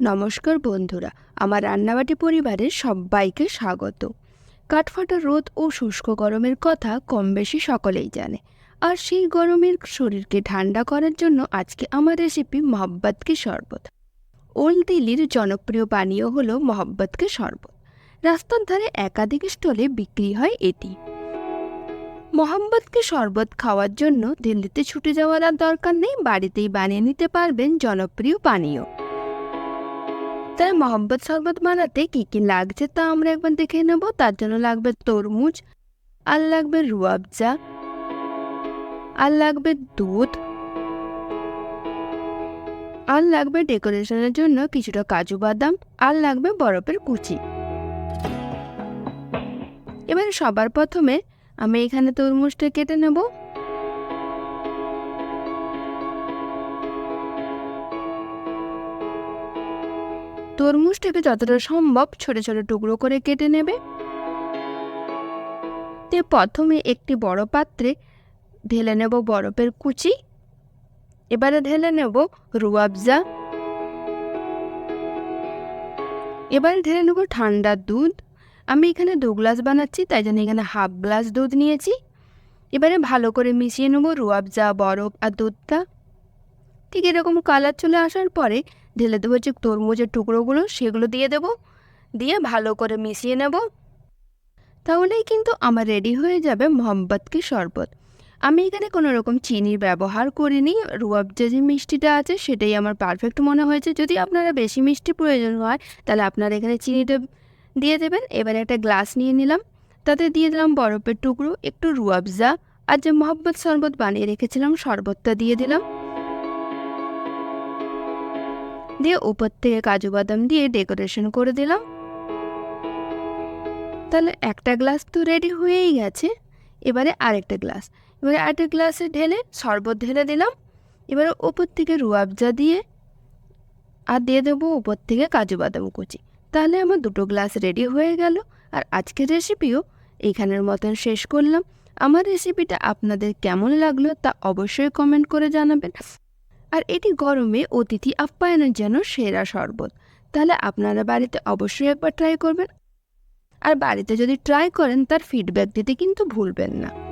নমস্কার বন্ধুরা, আমার রান্নাবাটি পরিবারের সবাইকে স্বাগত। কাঠফাটা রোদ ও শুষ্ক গরমের কথা কম বেশি সকলেই জানে। আর সেই গরমের শরীরকে ঠান্ডা করার জন্য আজকে আমার রেসিপি মহব্বতকে শরবত। ওল্ড দিল্লির জনপ্রিয় পানীয় হলো মহব্বতকে শরবত। রাস্তার ধারে একাধিক স্টলে বিক্রি হয় এটি। মোহাম্মদ কি শরবত খাওয়ার জন্য দিল্লিতে ছুটে যাওয়ার দরকার নেই, বাড়িতেই বানিয়ে নিতে পারবেন জনপ্রিয় পানীয়। তাই মহব্বত শরবত বানাতে কী কী লাগছে তা আমরা একবার দেখে নেব। তার জন্য লাগবে তরমুজ, আর লাগবে রুয়াবজা, আর লাগবে দুধ, আর লাগবে ডেকোরেশনের জন্য কিছুটা কাজু বাদাম, আর লাগবে বরফের কুচি। এবার সবার প্রথমে আমি এখানে তরমুজটা কেটে নেব। তরমুজটাকে যতটা সম্ভব ছোট ছোট টুকরো করে কেটে নেবে। তে প্রথমে একটি বড় পাত্রে ঢেলে নেব বরফের কুচি। এবারে ঢেলে নেব রুয়াবজা এবারে ঢেলে নেব ঠান্ডা দুধ। আমি এখানে দু গ্লাস বানাচ্ছি, তাই জন্য এখানে হাফ গ্লাস দুধ নিয়েছি। এবারে ভালো করে মিশিয়ে নেব রুয়াবজা বরফ আর দুধটা। ঠিক এরকম কালার চলে আসার পরে ঢেলে দেবো যে তরমুজের টুকরোগুলো, সেগুলো দিয়ে দেব। দিয়ে ভালো করে মিশিয়ে নেব। তাহলেই কিন্তু আমার রেডি হয়ে যাবে মোহাম্মদ কি শরবত। আমি এখানে কোনো রকম চিনির ব্যবহার করিনি। রুয়াবজা যে মিষ্টিটা আছে, সেটাই আমার পারফেক্ট মনে হয়েছে। যদি আপনারা বেশি মিষ্টি প্রয়োজন হয়, তাহলে আপনারা এখানে চিনিটা দিয়ে দেবেন। এবারে একটা গ্লাস নিয়ে নিলাম। তাতে দিয়ে দিলাম বরফের টুকরো, একটু রুয়াবজা আর যে মোহাম্মদ শরবত বানিয়ে রেখেছিলাম, শরবতটা দিয়ে দিলাম। দিয়ে উপর থেকে কাজু বাদাম দিয়ে ডেকোরেশন করে দিলাম। তাহলে একটা গ্লাস তো রেডি হয়েই গেছে। এবারে আরেকটা গ্লাস। এবারে আরেকটা গ্লাসে ঢেলে শরবত ঢেলে দিলাম। এবারে ওপর থেকে রুয়াবজা দিয়ে আর দিয়ে দেবো উপর থেকে কাজু বাদাম কুচি। তাহলে আমার দুটো গ্লাস রেডি হয়ে গেল। আর আজকের রেসিপিও এইখানের মতন শেষ করলাম। আমার রেসিপিটা আপনাদের কেমন লাগল তা অবশ্যই কমেন্ট করে জানাবেন। আর এটি গরমে অতিথি আপ্যায়নের জন্য সেরা শরবত। তাহলে আপনারা বাড়িতে অবশ্যই একবার ট্রাই করবেন। আর বাড়িতে যদি ট্রাই করেন, তার ফিডব্যাক দিতে কিন্তু ভুলবেন না।